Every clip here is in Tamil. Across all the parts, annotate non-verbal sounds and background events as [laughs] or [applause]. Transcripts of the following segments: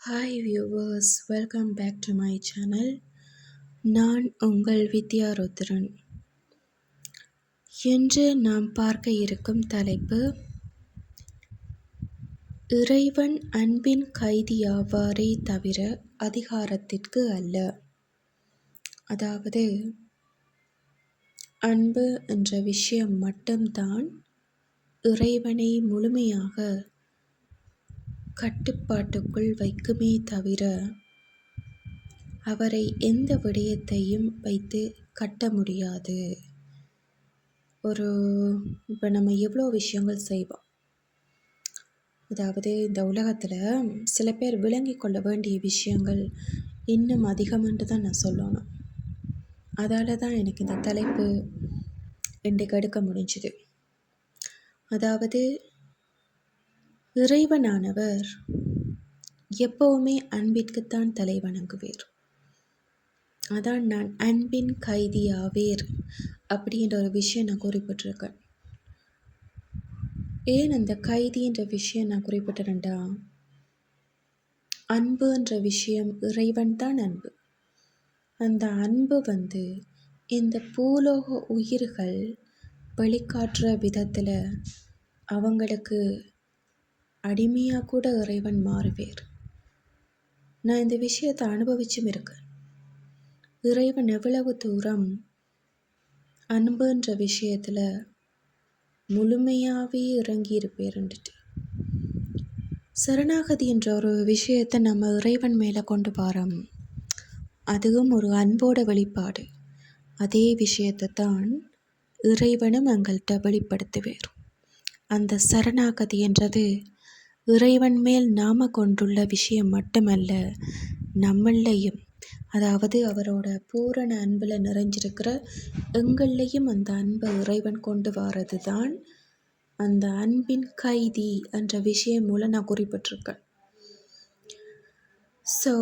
Hi viewers welcome back to my channel நான் உங்கள் வித்யா ருத்ரன் என்று நாம் பார்க்க இருக்கும் தலைப்பு இறைவன் அன்பின் கைதியாவாரே தவிர அதிகாரத்திற்கு அல்ல. அதாவது அன்பு என்ற விஷயம் மட்டும்தான் இறைவனை முழுமையாக கட்டுப்பாட்டுக்குள் வைக்குமே தவிர அவரை எந்த விடயத்தையும் வைத்து கட்ட முடியாது. ஒரு இப்போ நம்ம எவ்வளோ விஷயங்கள் செய்வோம்? அதாவது இந்த உலகத்தில் சில பேர் விளங்கி கொள்ள வேண்டிய விஷயங்கள் இன்னும் அதிகம்ன்ட்டு தான் நான் சொல்லணும். அதால் தான் எனக்கு இந்த தலைப்பு இன்றைக்கு எடுக்க முடிஞ்சுது. அதாவது இறைவனானவர் எப்பவுமே அன்பிற்குத்தான் தலை வணங்குவேர். அதான் நான் அன்பின் கைதியாவேர் அப்படின்ற ஒரு விஷயம் நான் குறிப்பிட்டிருக்கேன். ஏன் அந்த கைதின்ற விஷயம் நான் குறிப்பிட்டிருந்தா? அன்புன்ற விஷயம் இறைவன் தான் அன்பு. அந்த அன்பு வந்து இந்த பூலோக உயிர்கள் வெளிக்காட்டுற விதத்தில் அவங்களுக்கு அடிமையாக கூட இறைவன் மாறுவேர். நான் இந்த விஷயத்தை அனுபவிச்சும் இருக்கேன். இறைவன் எவ்வளவு தூரம் அன்புன்ற விஷயத்தில் முழுமையாகவே இறங்கி இருப்பேருன்ட்டு சரணாகதி என்ற ஒரு விஷயத்தை நம்ம இறைவன் மேலே கொண்டு வரோம். அதுவும் ஒரு அன்போட வெளிப்பாடு. அதே விஷயத்தை தான் இறைவனும் எங்கள்கிட்ட வெளிப்படுத்துவேர். அந்த சரணாகதி என்றது இறைவன் மேல் நாம கொண்டுள்ள விஷயம் மட்டுமல்ல நம்மளையும் அதாவது அவரோட பூரண அன்பில் நிறைஞ்சிருக்கிற எங்கள்லையும் அந்த அன்பை இறைவன் கொண்டு வர்றது தான் அந்த அன்பின் கைதி என்ற விஷயம் மூலம் நான் குறிப்பிட்டிருக்கேன். ஸோ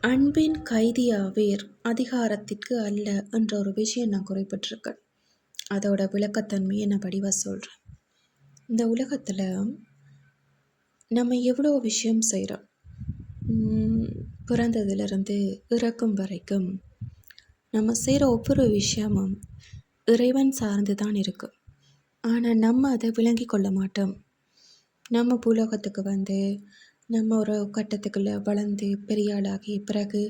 அன்பின் கைதியாவேர் அதிகாரத்திற்கு அல்ல என்ற ஒரு விஷயம் நான் குறிப்பிட்டிருக்கேன். அதோட விளக்கத்தன்மையை நான் படிவாக சொல்கிறேன் இந்த உலகத்தில் நம்ம எவ்வளோ விஷயம் செய்கிறோம் பிறந்ததுலேருந்து இறக்கும் வரைக்கும் நம்ம செய்கிற ஒவ்வொரு விஷயமும் இறைவன் சார்ந்து தான் இருக்கும். ஆனால் நம்ம அதை விளங்கி கொள்ள மாட்டோம். நம்ம பூலோகத்துக்கு வந்து நம்ம ஒரு கட்டத்துக்குள்ளே வளர்ந்து பெரிய ஆளாகி பிறகு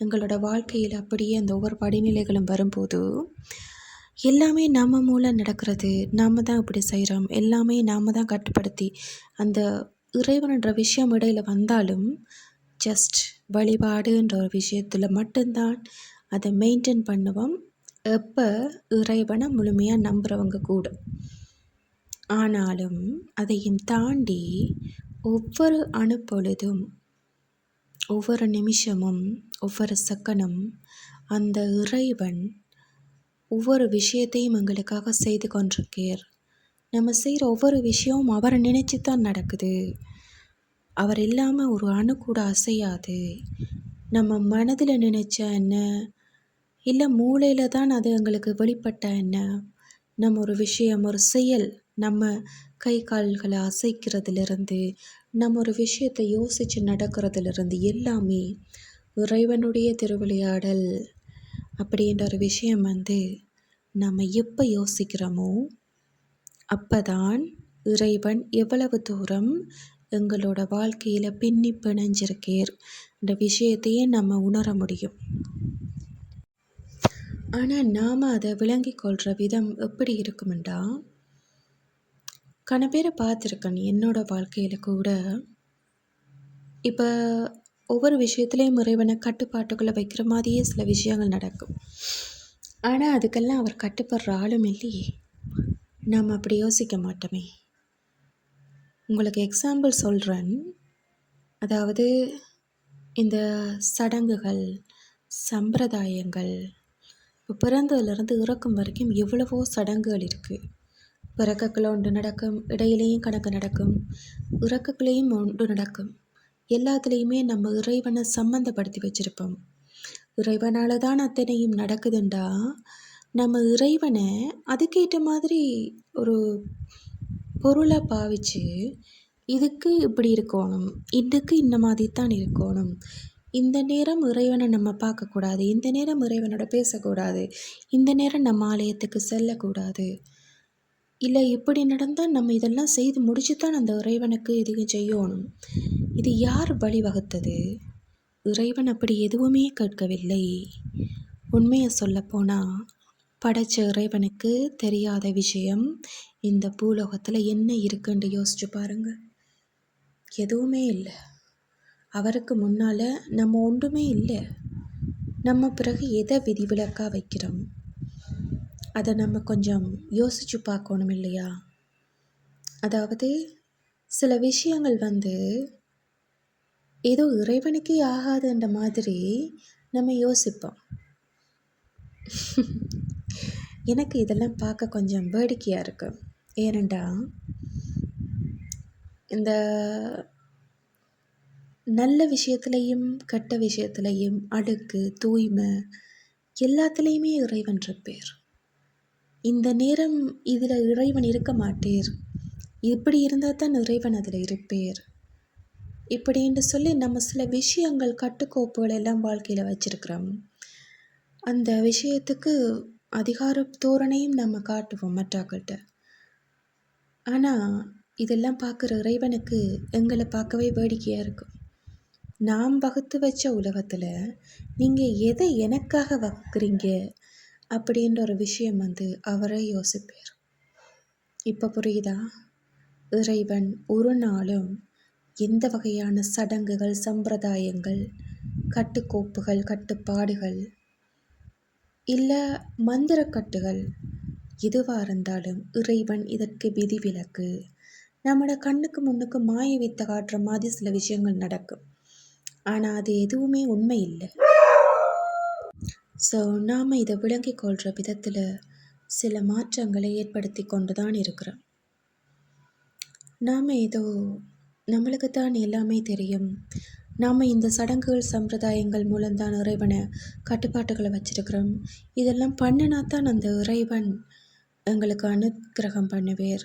எங்களோட வாழ்க்கையில் அப்படியே அந்த ஒவ்வொரு படிநிலைகளும் வரும்போது எல்லாமே நம்ம மூலம் நடக்கிறது நாம் தான் இப்படி செய்கிறோம் எல்லாமே நாம் தான் கட்டுப்படுத்தி அந்த இறைவனன்ற விஷயம் இடையில் வந்தாலும் ஜஸ்ட் வழிபாடுன்ற ஒரு விஷயத்தில் மட்டும்தான் அதை மெயின்டைன் பண்ணுவோம். எப்போ? இறைவனை முழுமையாக நம்புகிறவங்க கூட. ஆனாலும் அதையும் தாண்டி ஒவ்வொரு அணுப்பொழுதும் ஒவ்வொரு நிமிஷமும் ஒவ்வொரு செகண்டும் அந்த இறைவன் ஒவ்வொரு விஷயத்தையும் எங்களுக்காக செய்து கொண்டிருக்கீர். நம்ம செய்கிற ஒவ்வொரு விஷயமும் அவரை நினச்சி தான் நடக்குது. அவர் இல்லாமல் ஒரு அணு கூட அசையாது. நம்ம மனதில் நினச்ச என்ன? இல்லை மூளையில் தான் அது எங்களுக்கு வெளிப்பட்ட என்ன? நம்ம ஒரு விஷயம் ஒரு செயல் நம்ம கை கால்களை அசைக்கிறதுலேருந்து நம்ம ஒரு விஷயத்தை யோசித்து நடக்கிறதுலேருந்து எல்லாமே இறைவனுடைய திருவிளையாடல். அப்படின்ற ஒரு விஷயம் வந்து நம்ம எப்போ யோசிக்கிறோமோ அப்போ தான் இறைவன் எவ்வளவு தூரம் எங்களோட வாழ்க்கையில் பின்னி பிணைஞ்சிருக்கேர் இந்த விஷயத்தையே நம்ம உணர முடியும். ஆனால் நாம் அதை விளங்கி கொள்கிற விதம் எப்படி இருக்குமெண்டா? கன பேரை பார்த்துருக்கேன் என்னோட வாழ்க்கையில் கூட. இப்போ ஒவ்வொரு விஷயத்துலேயும் இறைவனை கட்டுப்பாட்டுக்குள்ளே வைக்கிற மாதிரியே சில விஷயங்கள் நடக்கும். ஆனால் அதுக்கெல்லாம் அவர் கட்டுப்படுற ஆளும் இல்லையே. நாம் அப்படி யோசிக்க மாட்டோமே. உங்களுக்கு எக்ஸாம்பிள் சொல்கிறேன் அதாவது இந்த சடங்குகள் சம்பிரதாயங்கள் இப்போ பிறந்ததுலேருந்து இறக்கும் வரைக்கும் எவ்வளவோ சடங்குகள் இருக்குது பிறக்கக்குள்ள ஒன்று நடக்கும் இடையிலேயும் கணக்கு நடக்கும் இறக்கக்குள்ளேயும் ஒன்று நடக்கும். எல்லாத்துலேயுமே நம்ம இறைவனை சம்மந்தப்படுத்தி வச்சுருப்போம். இறைவனால் தான் அத்தனையும் நடக்குதுண்டா. நம்ம இறைவனை அதுக்கேற்ற மாதிரி ஒரு பொருளை பாவிச்சு இதுக்கு இப்படி இருக்கணும் இதுக்கு இந்த மாதிரி தான் இருக்கணும். இந்த நேரம் இறைவனை நம்ம பார்க்கக்கூடாது இந்த நேரம் இறைவனோட பேசக்கூடாது இந்த நேரம் நம்ம ஆலயத்துக்கு செல்லக்கூடாது. இல்லை இப்படி நடந்தால் நம்ம இதெல்லாம் செய்து முடிச்சு தான் அந்த இறைவனுக்கு இது செய்யணும். இது யார் வழிவகுத்தது இறைவன் அப்படி எதுவுமே கேட்கவில்லை. உண்மையை சொல்லப்போனால் படைச்ச இறைவனுக்கு தெரியாத விஷயம் இந்த பூலோகத்தில் என்ன இருக்குன்னு யோசிச்சு பாருங்க. எதுவுமே இல்லை. அவருக்கு முன்னால் நம்ம ஒன்றுமே இல்லை. நம்ம பிறகு எதை விதிவிலக்காக வைக்கிறோம்? அதை நம்ம கொஞ்சம் யோசித்து பார்க்கணும் இல்லையா? அதாவது சில விஷயங்கள் வந்து ஏதோ இறைவனுக்கே ஆகாதுன்ற மாதிரி நம்ம யோசிப்போம். எனக்கு இதெல்லாம் பார்க்க கொஞ்சம் வேடிக்கையாக இருக்குது ஏனெண்டா இந்த நல்ல விஷயத்துலையும் கெட்ட விஷயத்துலையும் அடுக்கு தூய்மை எல்லாத்துலேயுமே இறைவன்ற பேர் இந்த நேரம் இதில் இறைவன் இருக்க மாட்டேர். இப்படி இருந்தால் தான் இறைவன் அதில் இருப்பேர். இப்படி என்று சொல்லி நம்ம சில விஷயங்கள் கட்டுக்கோப்புகள் எல்லாம் வாழ்க்கையில் வச்சுருக்குறோம். அந்த விஷயத்துக்கு அதிகார தோரணையும் நம்ம காட்டுவோம் மற்றாக்கள்கிட்ட ஆனால் இதெல்லாம் பார்க்குற இறைவனுக்கு எங்களை பார்க்கவே வேடிக்கையாக இருக்கும். நாம் வகுத்து வச்ச உலகத்தில் நீங்கள் எதை எனக்காக வகுக்கிறீங்க? அப்படின்ற ஒரு விஷயம் வந்து அவரே யோசிப்பார். இப்போ புரியுதா? இறைவன் ஒரு நாளும் எந்த வகையான சடங்குகள் சம்பிரதாயங்கள் கட்டுக்கோப்புகள் கட்டுப்பாடுகள் இல்லை மந்திரக்கட்டுகள் எதுவாக இருந்தாலும் இறைவன் இதற்கு விதிவிலக்கு. நம்மளோட கண்ணுக்கு முன்னுக்கு மாய வித்த காட்டுற மாதிரி சில விஷயங்கள் நடக்கும். ஆனால் அது எதுவுமே உண்மை இல்லை. ஸோ நாம் இதை விளங்கிக் கொள்கிற விதத்தில் சில மாற்றங்களை ஏற்படுத்தி கொண்டு தான் இருக்கிறோம். நாம் ஏதோ நம்மளுக்கு தான் எல்லாமே தெரியும். நாம் இந்த சடங்குகள் சம்பிரதாயங்கள் மூலம்தான் இறைவனை கட்டுப்பாட்டுகளை வச்சிருக்கிறோம். இதெல்லாம் பண்ணினா தான் அந்த இறைவன் எங்களுக்கு அனுக்கிரகம் பண்ணுவேர்.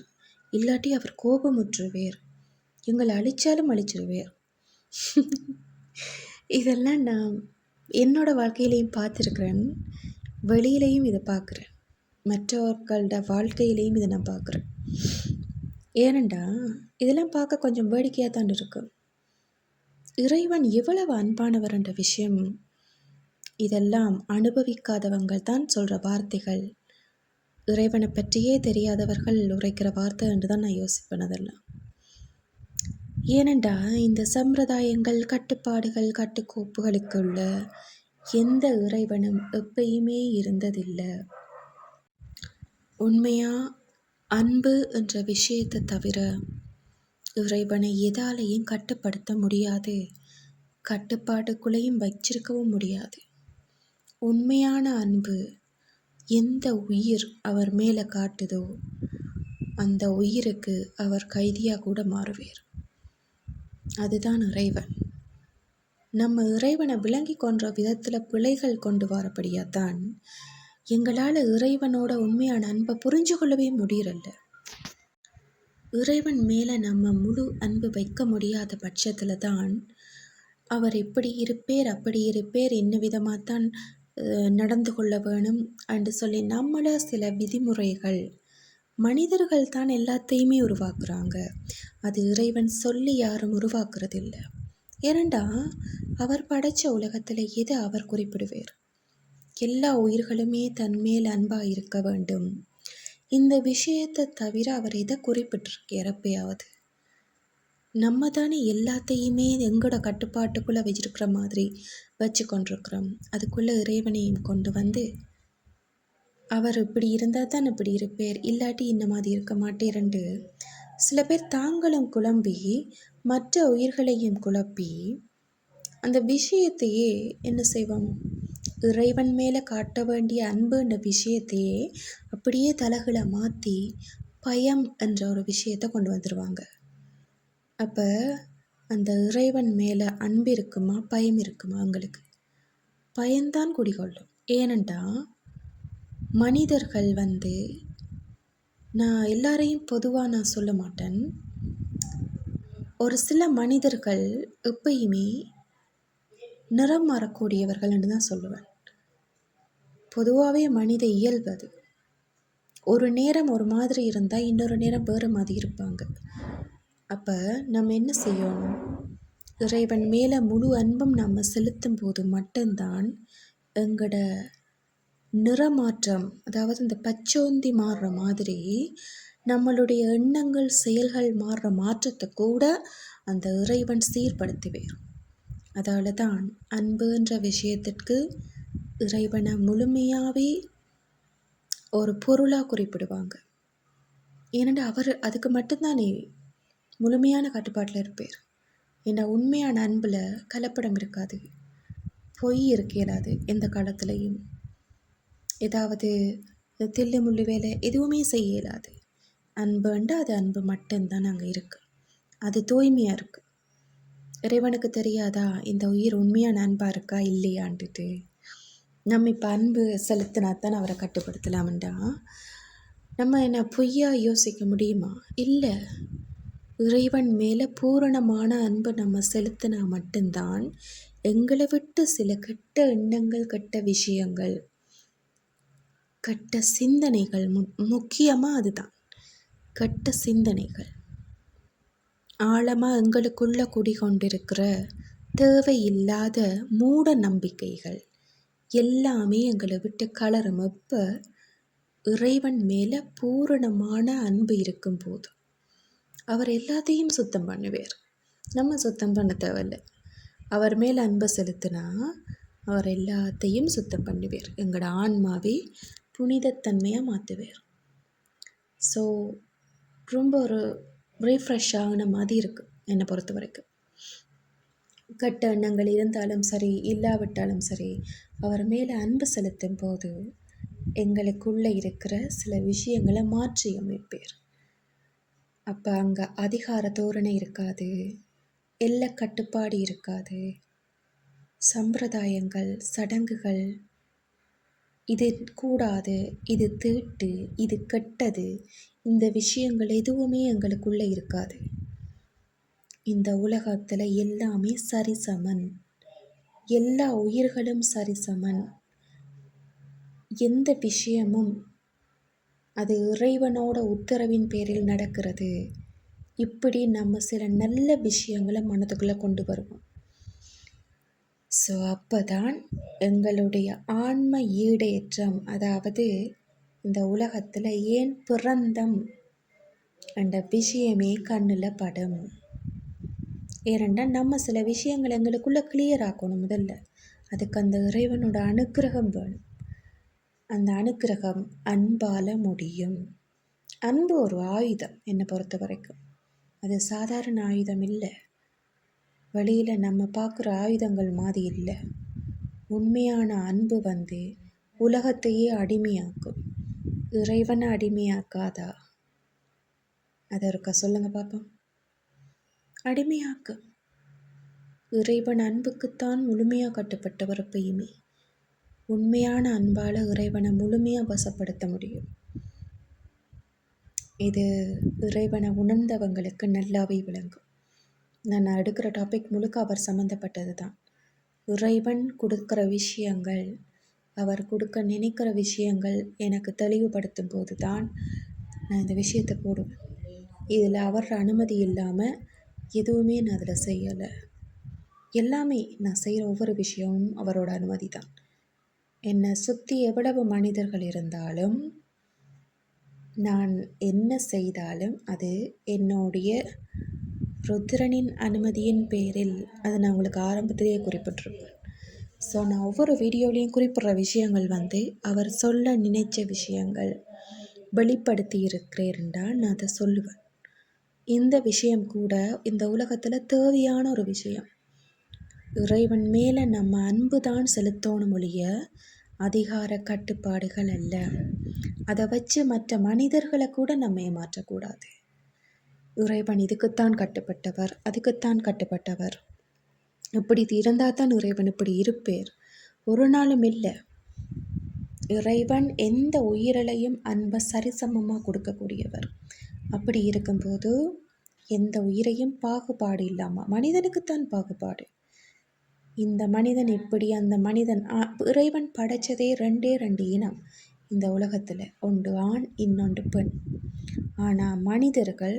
இல்லாட்டி அவர் கோபமுற்றுவேர். எங்களை அழிச்சாலும் அழிச்சிருவேர். [laughs] இதெல்லாம் நான் என்னோடய வாழ்க்கையிலையும் பார்த்துருக்குறேன். வெளியிலையும் இதை பார்க்குறேன். மற்றவர்களோட வாழ்க்கையிலையும் இதை நான் பார்க்குறேன். ஏனெண்டா இதெல்லாம் பார்க்க கொஞ்சம் வேடிக்கையாக தான் இருக்கும் இறைவன் எவ்வளவு அன்பானவர்ன்ற விஷயம். இதெல்லாம் அனுபவிக்காதவங்கள் தான் சொல்கிற வார்த்தைகள். இறைவனை பற்றியே தெரியாதவர்கள் உரைக்கிற வார்த்தை என்று தான் நான் யோசிப்பேன் அதெல்லாம். ஏனெண்டா இந்த சம்பிரதாயங்கள் கட்டுப்பாடுகள் கட்டுக்கோப்புகளுக்குள்ள எந்த இறைவனும் எப்பயுமே இருந்ததில்லை. உண்மையாக அன்பு என்ற விஷயத்தை தவிர இறைவனை எதாலையும் கட்டுப்படுத்த முடியாது. கட்டுப்பாட்டுக்குள்ளேயும் வச்சிருக்கவும் முடியாது. உண்மையான அன்பு எந்த உயிர் அவர் மேலே காட்டுதோ அந்த உயிருக்கு அவர் கைதியாக கூட மாறுவேர். அதுதான் இறைவன். நம்ம இறைவனை விளங்கி கொன்ற விதத்தில் பிழைகள் கொண்டு வரப்படியாதான் எங்களால் இறைவனோட உண்மையான அன்பை புரிஞ்சு கொள்ளவே முடியறல்ல. இறைவன் மேலே நம்ம முழு அன்பு வைக்க முடியாத பட்சத்தில் தான் அவர் எப்படி இருப்பேர் அப்படி இருப்பேர் என்ன விதமாக தான் நடந்து கொள்ள வேணும் அன்று சொல்லி நம்மள சில விதிமுறைகள் மனிதர்கள் தான் எல்லாத்தையுமே உருவாக்குறாங்க. அது இறைவன் சொல்லி யாரும் உருவாக்குறதில்லை. ஏனண்டா அவர் படைச்ச உலகத்தில் எதை அவர் குறிப்பிடுவார்? எல்லா உயிர்களுமே தன்மேல் அன்பாக இருக்க வேண்டும். இந்த விஷயத்தை தவிர அவர் எதை குறிப்பிட்டிருக்கார் எப்பயாவது நம்ம தானே எல்லாத்தையுமே எங்களோட கட்டுப்பாட்டுக்குள்ளே வச்சிருக்கிற மாதிரி வச்சு கொண்டிருக்கிறோம் அதுக்குள்ளே இறைவனையும் கொண்டு வந்து அவர் இப்படி இருந்தால் தான் இப்படி இருப்பேர் இல்லாட்டி இந்த மாதிரி இருக்க மாட்டேரண்டு சில பேர் தாங்களும் குழம்பி மற்ற உயிர்களையும் குழப்பி அந்த விஷயத்தையே என்ன செய்வோம்? இறைவன் மேலே காட்ட வேண்டிய அன்புன்ற விஷயத்தையே அப்படியே தலைகளை மாற்றி பயம் என்ற ஒரு விஷயத்தை கொண்டு வந்துடுவாங்க அப்போ அந்த இறைவன் மேலே அன்பு இருக்குமா பயம் இருக்குமா அவங்களுக்கு? பயம்தான் குடிகொள்ளும். ஏனெண்டா மனிதர்கள் வந்து நான் எல்லாரையும் பொதுவாக நான் சொல்ல மாட்டேன். ஒரு சில மனிதர்கள் எப்பயுமே நிறம் மாறக்கூடியவர்கள்னு தான் சொல்லுவேன். பொதுவாகவே மனித இயல்பு அது. ஒரு நேரம் ஒரு மாதிரி இருந்தால் இன்னொரு நேரம் வேறு மாதிரி இருப்பாங்க. அப்போ நம்ம என்ன செய்யணும்? இறைவன் மேலே முழு அன்பும் நம்ம செலுத்தும் போது மட்டும்தான் எங்களோட நிறமாற்றம் அதாவது இந்த பச்சோந்தி மாறுற மாதிரி நம்மளுடைய எண்ணங்கள் செயல்கள் மாறுற மாற்றத்தை கூட அந்த இறைவன் சீர்படுத்துவேன் அதால தான் அன்புன்ற விஷயத்திற்கு இறைவனை முழுமையாகவே ஒரு பொருளாக குறிப்பிடுவாங்க. ஏனென்றால் அவர் அதுக்கு மட்டும்தானே முழுமையான கட்டுப்பாட்டில் இருப்பார். ஏன்னா உண்மையான அன்பில் கலப்படம் இருக்காது. பொய் இருக்க இயலாது எந்த காலத்துலேயும். ஏதாவது தில்லு முள்ளு வேலை எதுவுமே செய்ய இயலாது. அன்புண்டு அது அன்பு மட்டும்தான் அங்கே இருக்குது அது தூய்மையாக இருக்குது இறைவனுக்கு தெரியாதா இந்த உயிர் உண்மையான அன்பாக இருக்கா இல்லையான்ட்டு நம்ம இப்போ அன்பு செலுத்தினா தான் அவரை கட்டுப்படுத்தலாம்டா. நம்ம என்ன பொய்யாக யோசிக்க முடியுமா? இல்லை. இறைவன் மேலே பூரணமான அன்பு நம்ம செலுத்தினா மட்டும்தான் எங்களை விட்டு சில கெட்ட எண்ணங்கள் கெட்ட விஷயங்கள் கெட்ட சிந்தனைகள் மு முக்கியமாக அதுதான். கெட்ட சிந்தனைகள். ஆழமாக எங்களுக்குள்ளே குடிகொண்டிருக்கிற தேவையில்லாத மூட நம்பிக்கைகள் எல்லாமே எங்களை விட்டு கலரும் எப்போ இறைவன் மேலே பூரணமான அன்பு இருக்கும்போது அவர் எல்லாத்தையும் சுத்தம் பண்ணுவார். நம்ம சுத்தம் பண்ண தேவையில்லை. அவர் மேலே அன்பை செலுத்தினா அவர் எல்லாத்தையும் சுத்தம் பண்ணுவார். எங்களோட ஆன்மாவே புனிதத்தன்மையாக மாற்றுவார் ஸோ ரொம்ப ஒரு ரீஃப்ரெஷ் ஆகின மாதிரி இருக்குது என்னை பொறுத்த வரைக்கும் கட்ட எண்ணங்கள் இருந்தாலும் சரி இல்லாவிட்டாலும் சரி அவர் மேலே அன்பு செலுத்தும் போது எங்களுக்குள்ளே இருக்கிற சில விஷயங்களை மாற்றி அமைப்பேர். அப்போ அங்கே அதிகார தோரணை இருக்காது எல்லை கட்டுப்பாடு இருக்காது சம்பிரதாயங்கள் சடங்குகள் இது கூடாது இது தீட்டு இது கெட்டது. இந்த விஷயங்கள் எதுவுமே எங்களுக்குள்ளே இருக்காது. இந்த உலகத்தில் எல்லாமே சரிசமன். எல்லா உயிர்களும் சரிசமன். எந்த விஷயமும் அது இறைவனோட உத்தரவின் பேரில் நடக்கிறது. இப்படி நம்ம சில நல்ல விஷயங்களை மனதுக்குள்ளே கொண்டு வருவோம். ஸோ அப்போ தான் எங்களுடைய ஆன்ம ஈடேற்றம் அதாவது இந்த உலகத்தில் ஏன் பிறந்தம் என்ற விஷயமே கண்ணில் படும். ஏனென்றால் நம்ம சில விஷயங்கள் எங்களுக்குள்ளே கிளியர் ஆக்கணும் முதல்ல. அதுக்கு அந்த இறைவனோட அனுக்கிரகம் வேணும். அந்த அனுக்கிரகம் அன்பால் முடியும். அன்பு ஒரு ஆயுதம் என்னை பொறுத்த வரைக்கும் அது சாதாரண ஆயுதம் இல்லை. வெளியில் நம்ம பார்க்குற ஆயுதங்கள் மாதிரி இல்லை. உண்மையான அன்பு வந்து உலகத்தையே அடிமையாக்கும். இறைவனை அடிமையாக்காதா? அதை இருக்கா சொல்லுங்க பார்ப்போம் அடிமையாக்கும் இறைவன் அன்புக்குத்தான் முழுமையாக கட்டுப்பட்டவர் எப்பயுமே உண்மையான அன்பால் இறைவனை முழுமையாக வசப்படுத்த முடியும். இது இறைவனை உணர்ந்தவங்களுக்கு நல்லாவே விளங்கும். நான் எடுக்கிற டாபிக் முழுக்க அவர் சம்மந்தப்பட்டது தான் இறைவன் கொடுக்குற விஷயங்கள் அவர் கொடுக்க நினைக்கிற விஷயங்கள் எனக்கு தெளிவுபடுத்தும் போது தான் நான் இந்த விஷயத்தை போடுவேன். இதில் அவர் அனுமதி இல்லாமல் எதுவுமே நான் அதில் செய்யலை. எல்லாமே நான் செய்கிற ஒவ்வொரு விஷயமும் அவரோட அனுமதி தான் என்னை சுற்றி எவ்வளவு மனிதர்கள் இருந்தாலும் நான் என்ன செய்தாலும் அது என்னுடைய ருத்ரனின் அனுமதியின் பேரில் அதை நான் உங்களுக்கு ஆரம்பத்திலேயே குறிப்பிட்டிருப்பேன். ஸோ நான் ஒவ்வொரு வீடியோலையும் குறிப்பிட்ற விஷயங்கள் வந்து அவர் சொல்ல நினைச்ச விஷயங்கள் வெளிப்படுத்தி இருக்கிறேன்டா நான் அதை சொல்லுவேன். இந்த விஷயம் கூட இந்த உலகத்தில் தேவையான ஒரு விஷயம். இறைவன் மேலே நம்ம அன்பு தான் செலுத்தணும் ஒழிய அதிகார கட்டுப்பாடுகள் அல்ல. அதை வச்சு மற்ற மனிதர்களை கூட நம்ம ஏமாற்றக்கூடாது. இறைவன் இதுக்குத்தான் கட்டுப்பட்டவர் அதுக்குத்தான் கட்டுப்பட்டவர். இப்படி இருந்தால் தான் இறைவன் இப்படி இருப்பேர். ஒரு நாளும் இல்லை. இறைவன் எந்த உயிரிலையும் அன்பை சரிசமமாக கொடுக்கக்கூடியவர். அப்படி இருக்கும்போது எந்த உயிரையும் பாகுபாடு இல்லாமல் மனிதனுக்குத்தான் பாகுபாடு. இந்த மனிதன் இப்படி அந்த மனிதன் இறைவன் படைச்சதே ரெண்டே ரெண்டு இனம் இந்த உலகத்தில். ஒன்று ஆண் இன்னொன்று பெண். ஆனால் மனிதர்கள்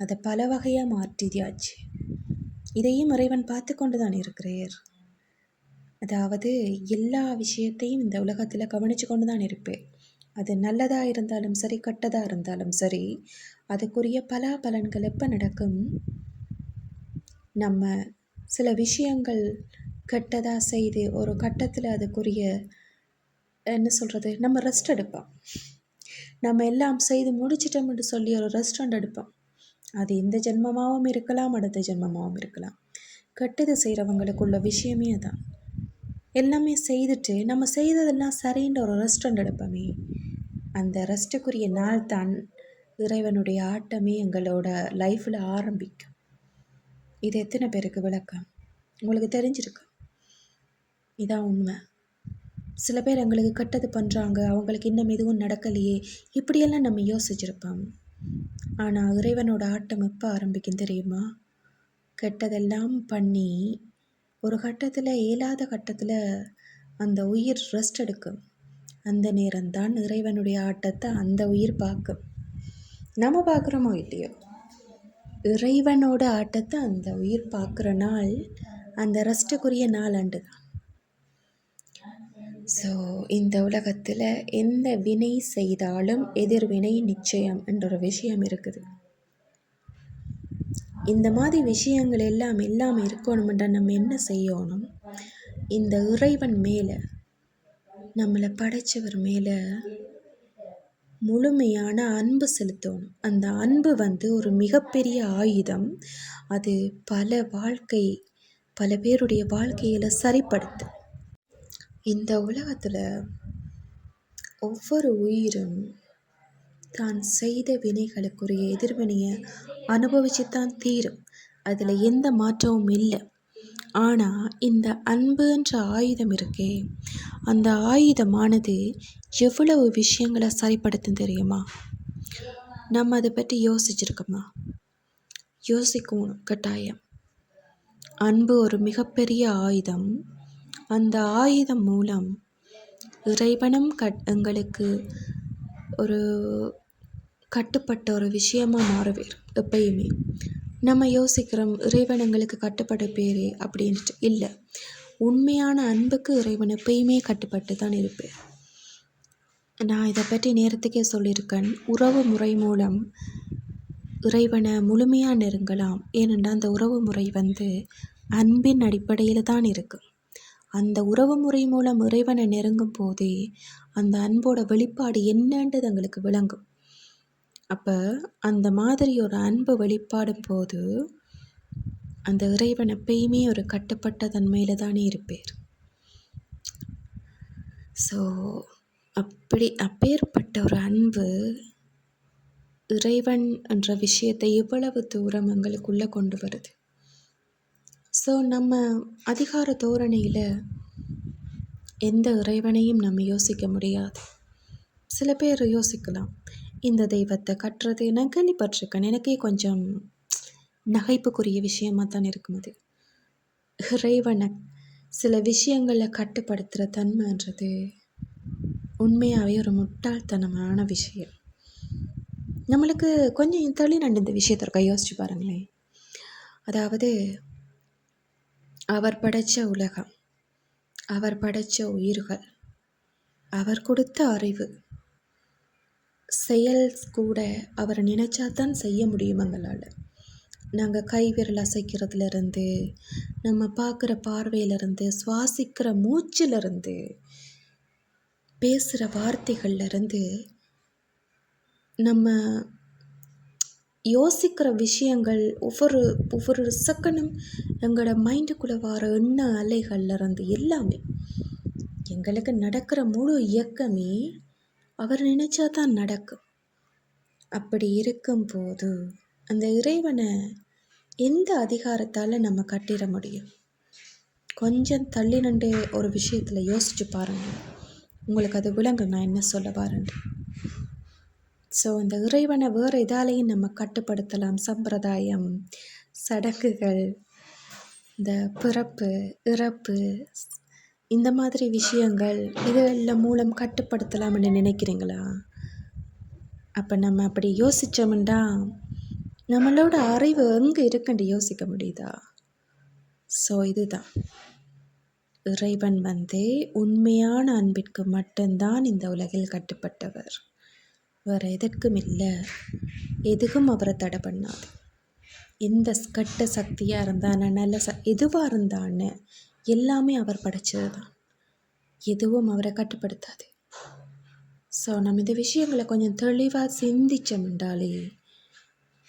அதை பல வகையாக மாற்றியாச்சு. இதையும் இறைவன் பார்த்து கொண்டு தான் இருக்கிறார். அதாவது எல்லா விஷயத்தையும் இந்த உலகத்தில் கவனித்து கொண்டு தான் இருப்பேன். அது நல்லதாக இருந்தாலும் சரி கெட்டதாக இருந்தாலும் சரி அதுக்குரிய பல பலன்கள் எப்போ நடக்கும்? நம்ம சில விஷயங்கள் கெட்டதாக செய்து ஒரு கட்டத்தில் அதுக்குரிய என்ன சொல்கிறது நம்ம ரெஸ்ட் எடுப்போம். நம்ம எல்லாம் செய்து முடிச்சிட்டோம்னு சொல்லி ஒரு ரெஸ்டாரண்ட் எடுப்போம். அது இந்த ஜென்மமாகவும் இருக்கலாம் அடுத்த ஜென்மமாகவும் இருக்கலாம். கெட்டது செய்கிறவங்களுக்குள்ள விஷயமே அதான். எல்லாமே செய்துட்டு நம்ம செய்ததெல்லாம் சரின்ற ஒரு ரெஸ்டண்ட் எடுப்போமே. அந்த ரெஸ்ட்டுக்குரிய நாள் தான் இறைவனுடைய ஆட்டமே எங்களோட லைஃப்பில் ஆரம்பிக்கும். இது எத்தனை பேருக்கு விளக்கம்? உங்களுக்கு தெரிஞ்சிருக்கு? இதான் உண்மை. சில பேர் எங்களுக்கு கெட்டது பண்ணுறாங்க அவங்களுக்கு இன்னும் எதுவும் நடக்கலையே இப்படியெல்லாம் நம்ம யோசிச்சிருப்போம். ஆனால் இறைவனோட ஆட்டம் எப்போ ஆரம்பிக்கும் தெரியுமா? கெட்டதெல்லாம் பண்ணி ஒரு கட்டத்தில் இயலாத கட்டத்தில் அந்த உயிர் ரெஸ்ட் எடுக்கும். அந்த நேரம்தான் இறைவனுடைய ஆட்டத்தை அந்த உயிர் பார்க்கும். நம்ம பார்க்குறோமோ இல்லையோ? இறைவனோட ஆட்டத்தை அந்த உயிர் பார்க்குற நாள் அந்த ரெஸ்ட்டுக்குரிய நாள் அண்டு தான் ஸோ இந்த உலகத்தில் எந்த வினை செய்தாலும் எதிர்வினை நிச்சயம் என்ற ஒரு விஷயம் இருக்குது. இந்த மாதிரி விஷயங்கள் எல்லாம் எல்லாம் இருக்கணுமென்றா நம்ம என்ன செய்யணும்? இந்த இறைவன் மேலே நம்மளை படைச்சவர் மேலே முழுமையான அன்பு செலுத்தணும். அந்த அன்பு வந்து ஒரு மிகப்பெரிய ஆயுதம். அது பல வாழ்க்கை பல பேருடைய வாழ்க்கையில் சரிப்படுத்து. இந்த உலகத்தில் ஒவ்வொரு உயிரும் தான் செய்த வினைகளுக்குரிய எதிர்வினையை அனுபவித்து தான் தீரும். அதில் எந்த மாற்றமும் இல்லை. ஆனால் இந்த அன்புன்ற ஆயுதம் இருக்கே அந்த ஆயுதமானது எவ்வளவு விஷயங்களை சரிப்படுத்தும் தெரியுமா? நம்ம அதை பற்றி யோசிச்சிருக்கோமா? யோசிக்கணும் கட்டாயம். அன்பு ஒரு மிகப்பெரிய ஆயுதம். அந்த ஆயுதம் மூலம் இறைவனும் கட் எங்களுக்கு ஒரு கட்டுப்பட்ட ஒரு விஷயமாக மாறுவேர் எப்பயுமே. நம்ம யோசிக்கிறோம் இறைவன் எங்களுக்கு கட்டுப்பட பேரே அப்படின்ட்டு. இல்லை உண்மையான அன்புக்கு இறைவன் எப்பயுமே கட்டுப்பட்டு தான் இருப்பேன். நான் இதை பற்றி நேரத்துக்கே சொல்லியிருக்கேன். உறவு முறை மூலம் இறைவனை முழுமையாக நெருங்கலாம். ஏனென்றால் அந்த உறவு முறை வந்து அன்பின் அடிப்படையில் தான் இருக்குது அந்த உறவு முறை மூலம் இறைவனை நெருங்கும் போதே அந்த அன்போட வெளிப்பாடு என்னன்றது எங்களுக்கு விளங்கும். அப்போ அந்த மாதிரி ஒரு அன்பு வெளிப்பாடும் போது அந்த இறைவன் எப்பயுமே ஒரு கட்டுப்பட்ட தன்மையில் தானே இருப்பார். ஸோ அப்படி அப்பேற்பட்ட ஒரு அன்பு இறைவன் என்ற விஷயத்தை எவ்வளவு தூரம் எங்களுக்குள்ளே கொண்டு வருது? ஸோ நம்ம அதிகார தோரணையில் எந்த இறைவனையும் நம்ம யோசிக்க முடியாது. சில பேர் யோசிக்கலாம். இந்த தெய்வத்தை கட்டுறது நான் கேள்விப்பட்டிருக்கேன் எனக்கே கொஞ்சம் நகைப்புக்குரிய விஷயமாக தான் இருக்கும் அது. இறைவனை சில விஷயங்களை கட்டுப்படுத்துகிற தன்மைன்றது உண்மையாகவே ஒரு முட்டாள்தனமான விஷயம். நம்மளுக்கு கொஞ்சம் தள்ளி நண்டு இந்த விஷயத்தை இருக்கா யோசிச்சு பாருங்களேன். அதாவது அவர் படைத்த உலகம் அவர் படைத்த உயிர்கள் அவர் கொடுத்த அறிவு. செயல் கூட அவரை நினச்சா தான் செய்ய முடியும் எங்களால். நாங்கள் கை விரல் அசைக்கிறதுலேருந்து நம்ம பார்க்குற பார்வையிலேருந்து சுவாசிக்கிற மூச்சிலிருந்து பேசுகிற வார்த்தைகள்லேருந்து நம்ம யோசிக்கிற விஷயங்கள் ஒவ்வொரு ஒவ்வொரு செகண்டும் எங்களோட மைண்டுக்குள்ளே வர எண்ண அலைகள்லேருந்து எல்லாமே எங்களுக்கு நடக்கிற முழு இயக்கமே அவர் நினைச்சா தான் நடக்கும். அப்படி இருக்கும்போது அந்த இறைவனை எந்த அதிகாரத்தால் நம்ம கட்டிட முடியும்? கொஞ்சம் தள்ளி நின்று ஒரு விஷயத்தில் யோசிச்சு பாருங்கள் உங்களுக்கு அது விளங்கும் நான் என்ன சொல்ல பாருங்க ஸோ இந்த இறைவனை வேறு எதாலையும் நம்ம கட்டுப்படுத்தலாம். சம்பிரதாயம் சடங்குகள் இந்த பிறப்பு இறப்பு இந்த மாதிரி விஷயங்கள் இதெல்லாம் மூலம் கட்டுப்படுத்தலாம்னு நினைக்கிறீங்களா? அப்போ நம்ம அப்படி யோசித்தோம்னா நம்மளோட அறிவு எங்கே இருக்குன்னு யோசிக்க முடியுதா? ஸோ இதுதான். இறைவன் வந்து உண்மையான அன்பிற்கு மட்டும்தான் இந்த உலகில் கட்டுப்பட்டவர். வேறு எதற்கும் இல்லை. எதுக்கும் அவரை தடை பண்ணாது. எந்த கட்ட சக்தியாக இருந்தான நல்ல ச எதுவாக இருந்தான்னு எல்லாமே அவர் படைச்சது தான் எதுவும் அவரை கட்டுப்படுத்தாது. ஸோ நம்ம இந்த விஷயங்களை கொஞ்சம் தெளிவாக சிந்திச்சோம்ண்டாலே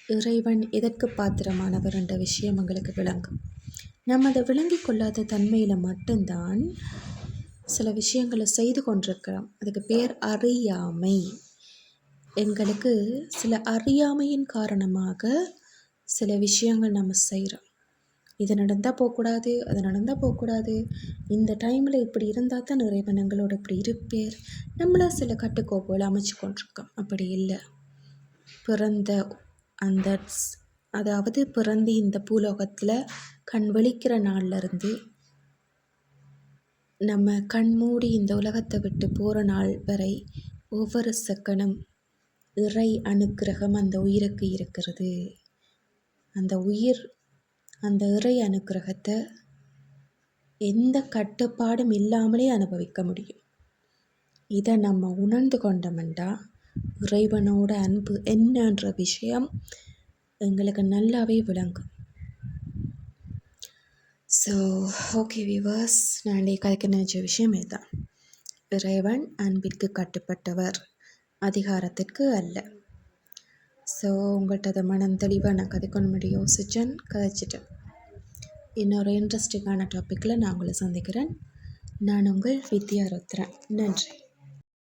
இறைவன் எதற்கு பாத்திரமானவர் என்ற விஷயம் எங்களுக்கு விளங்கும். நம்ம அதை விளங்கி கொள்ளாத தன்மையில் மட்டும்தான் சில விஷயங்களை செய்து கொண்டிருக்கிறோம். அதுக்கு பேர் அறியாமை. எங்களுக்கு சில அறியாமையின் காரணமாக சில விஷயங்கள் நம்ம செய்கிறோம் இது நடந்தால் போகக்கூடாது அது நடந்தால் போகக்கூடாது இந்த டைமில் இப்படி இருந்தால் தான் இறைவன் எங்களோட இப்படி இருப்பேர். நம்மளா சில கட்டுக்கோப்புகள் அமைச்சு கொண்டிருக்கோம். அப்படி இல்லை. பிறந்த அந்த அதாவது பிறந்து இந்த பூலோகத்தில் கண் விழிக்கிற நாள்லேருந்து நம்ம கண் மூடி இந்த உலகத்தை விட்டு போகிற நாள் வரை ஒவ்வொரு செகண்டும் இறை அனுக்கிரகம் அந்த உயிருக்கு இருக்கிறது. அந்த உயிர் அந்த இறை அனுக்கிரகத்தை எந்த கட்டுப்பாடும் இல்லாமலே அனுபவிக்க முடியும். இதை நம்ம உணர்ந்து கொண்டோம்டா இறைவனோட அன்பு என்னன்ற விஷயம் எங்களுக்கு நல்லாவே விளங்கும். ஸோ ஓகே விவர்ஸ் நான் கதைக்க நினச்ச விஷயம் இதுதான். இறைவன் அன்பிற்கு கட்டுப்பட்டவர். அதிகாரத்திற்கு அல்ல. ஸோ உங்கள்கிட்ட அதை மனம் தெளிவாக நான் கதைக்கணும் யோசித்தேன் கதைச்சிட்டேன். இன்னொரு இன்ட்ரெஸ்டிங்கான டாப்பிக்கில் நான் உங்களை சந்திக்கிறேன். நான் உங்கள் வித்யா ருத்ரன் நன்றி.